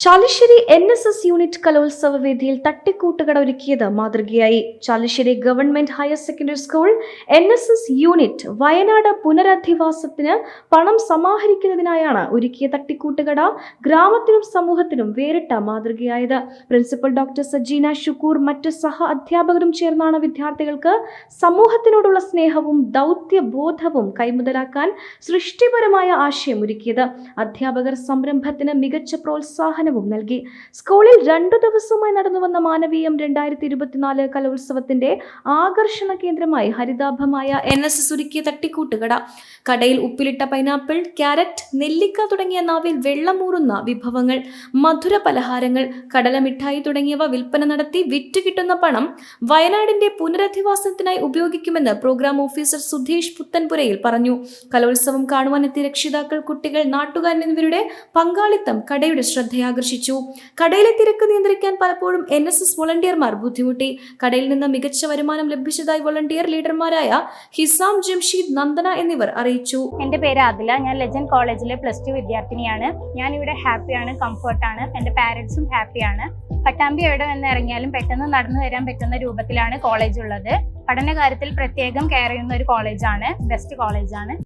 Chalissery N S S unit കലോത്സവ വേദിയിൽ തട്ടിക്കൂട്ടുകട ഒരുക്കിയത് മാതൃകയായി. Chalissery government higher secondary school N S S unit Wayanad പുനരധിവാസത്തിന് പണം സമാഹരിക്കുന്നതിനായാണ് ഒരുക്കിയ തട്ടിക്കൂട്ടുകട ഗ്രാമത്തിനും സമൂഹത്തിനും വേറിട്ട മാതൃകയായത്. പ്രിൻസിപ്പൽ ഡോക്ടർ സജീന ഷുക്കൂർ മറ്റ് സഹ അധ്യാപകരും ചേർന്നാണ് വിദ്യാർത്ഥികൾക്ക് സമൂഹത്തിനോടുള്ള സ്നേഹവും ദൗത്യബോധവും കൈമുതലാക്കാൻ സൃഷ്ടിപരമായ ആശയം ഒരുക്കിയത്. അധ്യാപകർ സംരംഭത്തിന് മികച്ച പ്രോത്സാഹനവും നൽകി. സ്കൂളിൽ രണ്ടു ദിവസമായി നടന്നുവന്ന മാനവീയം രണ്ടായിരത്തി ഇരുപത്തിനാല് കലോത്സവത്തിന്റെ ആകർഷണ കേന്ദ്രമായി ഹരിതാഭമായ എൻ എസ് എസ് ഒരുക്കിയ തട്ടിക്കൂട്ടുകട. കടയിൽ ഉപ്പിലിട്ട പൈനാപ്പിൾ ക്യാരറ്റ് നെല്ലിക്ക തുടങ്ങിയ നാവിൽ വെള്ളമൂറുന്ന വിഭവങ്ങൾ മധുര പലഹാരങ്ങൾ കടലമിഠായി തുടങ്ങിയവ വിൽപ്പന നടത്തി വിറ്റ് കിട്ടുന്ന പണം വയനാടിന്റെ പുനരധിവാസത്തിനായി ഉപയോഗിക്കുമെന്ന് പ്രോഗ്രാം ഓഫീസർ സുധീഷ് പുത്തൻപുരയിൽ പറഞ്ഞു. കലോത്സവം കാണുവാനെത്തിയ രക്ഷിതാക്കൾ കുട്ടികൾ നാട്ടുകാരൻ എന്നിവരുടെ പങ്കാളിത്തം കടയുടെ ശ്രദ്ധയാകർഷിച്ചു കടയിലെ തിരക്ക് നിയന്ത്രിക്കാൻ പലപ്പോഴും എൻ എസ് എസ് വോളണ്ടിയർമാർ ബുദ്ധിമുട്ടി. കടയിൽ നിന്ന് മികച്ച വരുമാനം ലഭിച്ചതായി വോളണ്ടിയർ ലീഡർമാരായ ഹിസാം ജംഷീദ് നന്ദന എന്നിവർ അറിയിച്ചു. എന്റെ പേര് അതില ഞാൻ ലെജൻഡ് കോളേജിലെ പ്ലസ് ടു വിദ്യാർത്ഥിനിയാണ്. ഞാൻ ഇവിടെ ഹാപ്പിയാണ് കംഫർട്ടാണ് എന്റെ പാരൻസും ഹാപ്പിയാണ് പട്ടാമ്പി എവിടെ നിന്ന് ഇറങ്ങിയാലും പെട്ടെന്ന് നടന്നു വരാൻ പറ്റുന്ന രൂപത്തിലാണ് കോളേജ് ഉള്ളത്. പഠന കാര്യത്തിൽ പ്രത്യേകം കെയർ ചെയ്യുന്ന ഒരു കോളേജാണ് ബെസ്റ്റ് കോളേജാണ്